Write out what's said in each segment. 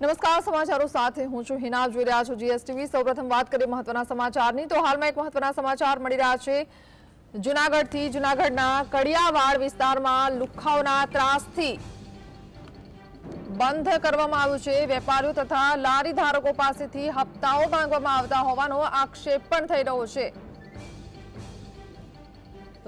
નમસ્કાર, સમાચારો સાથે હું છું હિના જોઈ રહ્યા છું જીએસટીવી સૌપ્રથમ વાત કરીએ મહત્વના સમાચારની. તો હાલમાં એક મહત્વના સમાચાર મળી રહ્યા છે. જુનાગઢથી જુનાગઢના કડિયાવાડ વિસ્તારમાં લુખાઓના ત્રાસથી બંધ કરવામાં આવ્યું છે. વેપારીઓ તથા લારી ધારકો પાસેથી હપ્તાઓ માંગવામાં આવતા હોવાનો આક્ષેપ પણ થઈ રહ્યો છે.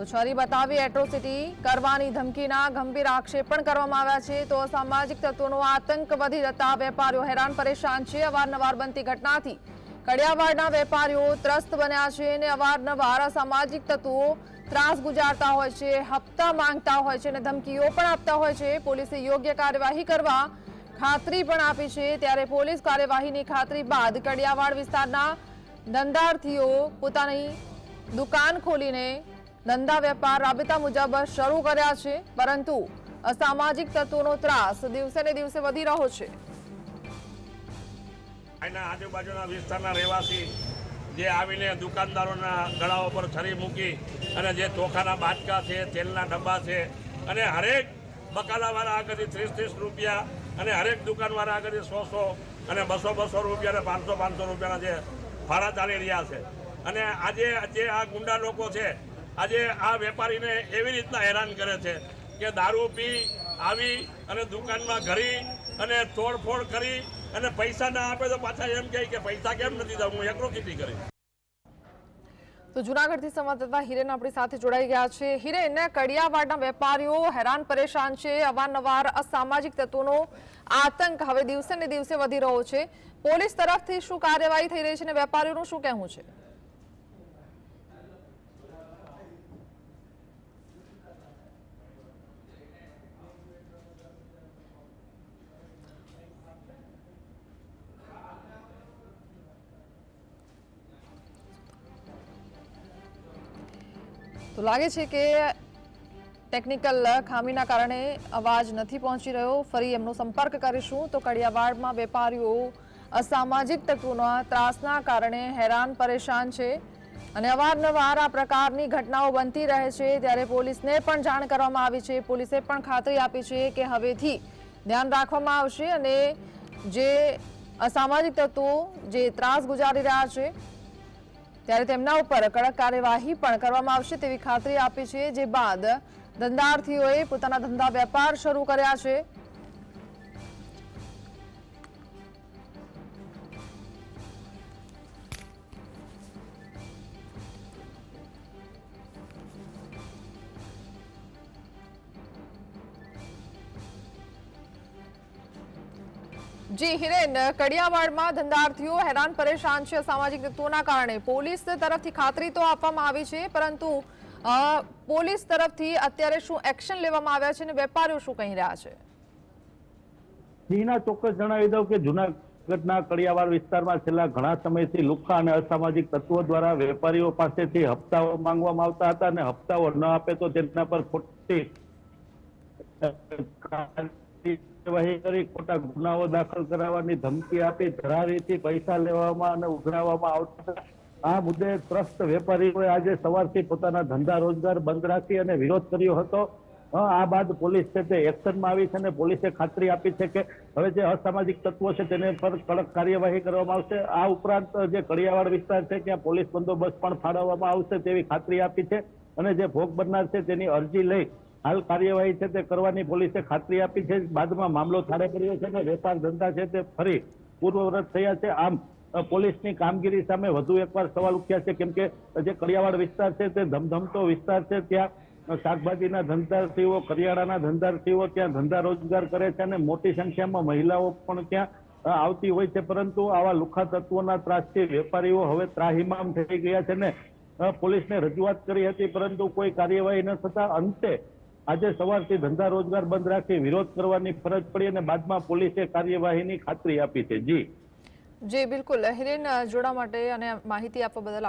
તો છરી બતાવી એટ્રોસિટી કરવાની ધમકીના ગંભીર આક્ષેપ પણ કરવામાં આવ્યા છે. તો અસામાજિક તત્વોનો આતંક વધી જતા વેપારીઓ હેરાન પરેશાન છે. અવારનવાર બનતી ઘટનાથી કડિયાવાડના વેપારીઓ ત્રસ્ત બન્યા છે અને અવારનવાર અસામાજિક તત્વો ત્રાસ ગુજારતા હોય છે, હપ્તા માંગતા હોય છે અને ધમકીઓ પણ આપતા હોય છે. પોલીસે યોગ્ય કાર્યવાહી કરવા ખાતરી પણ આપી છે. ત્યારે પોલીસ કાર્યવાહીની ખાતરી બાદ કડિયાવાડ વિસ્તારના ધંધાર્થીઓ પોતાની દુકાન ખોલીને ધંધા વેપાર રાબેતા મુજબ શરૂ કર્યા છે, પરંતુ અસામાજિક તત્વોનો ત્રાસ દિવસે ને દિવસે વધી રહ્યો છે. એના આજુબાજુના વિસ્તારના રહેવાસી જે આવીને દુકાનદારોના ગળાઓ પર છરી મૂકી અને જે ચોખાના બાટકા છે, તેલના ડબ્બા છે અને હરેક બકાલાવાળા આગળથી ત્રીસ ત્રીસ રૂપિયા અને હરેક દુકાનવાળા આગળથી સો સો અને બસો બસો રૂપિયા અને પાંચસો પાંચસો રૂપિયાના જે ભાડા ચાલી રહ્યા છે. અને આજે જે આ ગુંડા લોકો છે આજે આ વેપારીને એવી રીતના હેરાન કરે છે કે દારૂ પી, આવી અને દુકાનમાં ઘરી અને તોડફોડ કરી અને પૈસા ના આપે તો પાછા એમ કહે કે પૈસા કેમ નથી દઉં, હું એકલો કીટી કરી તો જુનાગઢથી સંવાદદાતા હિરેન આપણી સાથે જોડાઈ ગયા છે. હિરેન, કડિયાવાડના વેપારીઓ હેરાન પરેશાન છે. અવારનવાર અસામાજિક તત્વોનો આતંક હવે દિવસે ને દિવસે વધી રહ્યો છે. પોલીસ તરફથી શું કાર્યવાહી થઈ રહી છે અને વેપારીઓનું શું કહેવું છે? તો લાગે છે કે ટેકનિકલ ખામીના કારણે અવાજ નથી પહોંચી રહ્યો. ફરી એમનો સંપર્ક કરીશું. તો કડિયાવાડમાં વેપારીઓ અસામાજિક તત્વોના ત્રાસના કારણે હેરાન પરેશાન છે અને અવારનવાર આ પ્રકારની ઘટનાઓ બનતી રહે છે. ત્યારે પોલીસને પણ જાણ કરવામાં આવી છે. પોલીસે પણ ખાતરી આપી છે કે હવેથી ધ્યાન રાખવામાં આવશે અને જે અસામાજિક તત્વો જે ત્રાસ ગુજારી રહ્યા છે ત્યારે તેમના ઉપર કડક કાર્યવાહી પણ કરવામાં આવશે તેવી ખાતરી આપી છે, જે બાદ ધંધાર્થીઓએ પોતાના ધંધા વેપાર શરૂ કર્યા છે. જી હિરેન, કડિયાવાડમાં ધંધાર્થીઓ હેરાન પરેશાન છે. સામાજિક તત્વોના કારણે પોલીસ તરફથી ખાતરી તો આપવામાં આવી છે, પરંતુ પોલીસ તરફથી અત્યારે શું એક્શન લેવામાં આવ્યા છે અને વેપારીઓ શું કહી રહ્યા છે? જીના ચોક્કસ જણાવી દઉં કે જુનાગઢના કડિયાવાડ વિસ્તારમાં છેલ્લા ઘણા સમયથી લુખા અને અસામાજિક તત્વો દ્વારા વેપારીઓ પાસેથી હપ્તાઓ માંગવામાં આવતા હતા અને હપ્તાઓ ન આપે તો તેમના પર ખોટી કાર્યવાહી કરી ખોટા ગુનાઓ દાખલ કરાવવાની ધમકી આપી, ધરારીથી પૈસા લેવામાં અને ઉઘરાવવામાં આવતા આ મુદ્દે ત્રસ્ત વેપારીઓએ આજે સવારથી પોતાના ધંધા રોજગાર બંધ રાખી અને વિરોધ કર્યો હતો. આ બાદ પોલીસ છે તે એક્શનમાં આવી છે અને પોલીસે ખાતરી આપી છે કે હવે જે અસામાજિક તત્વો છે તેને પર કડક કાર્યવાહી કરવામાં આવશે. આ ઉપરાંત જે કડિયાવાડ વિસ્તાર છે ત્યાં પોલીસ બંદોબસ્ત પણ ફાળવવામાં આવશે તેવી ખાતરી આપી છે અને જે ભોગ બનનાર છે તેની અરજી લઈ હાલ કાર્યવાહી છે તે કરવાની પોલીસે ખાતરી આપી છે. બાદમાં મામલો થાળે પડ્યો છે અને વેપાર ધંધા છે તે ફરી પૂર્વવ્રત થયા છે. આમ પોલીસની કામગીરી સામે વધુ એકવાર સવાલ ઉઠ્યા છે. કેમ કે જે કડિયાવાડ વિસ્તાર છે તે ધમધમતો વિસ્તાર છે. ત્યાં શાકભાજીના ધંધાર્થીઓ, કરિયાણાના ધંધાર્થીઓ ત્યાં ધંધા રોજગાર કરે છે અને મોટી સંખ્યામાં મહિલાઓ પણ ત્યાં આવતી હોય છે. પરંતુ આવા લુખા તત્વોના ત્રાસથી વેપારીઓ હવે ત્રાહિમામ થઈ ગયા છે ને પોલીસને રજૂઆત કરી હતી. પરંતુ કોઈ કાર્યવાહી ન થતા અંતે આજે સવારથી ધંધા રોજગાર બંધ રાખી વિરોધ કરવાની ફરજ પડી અને બાદમાં પોલીસે કાર્યવાહીની ખાતરી આપી છે. જી. જી, બિલકુલ. હિરેન જોડા માટે અને માહિતી આપવા બદલ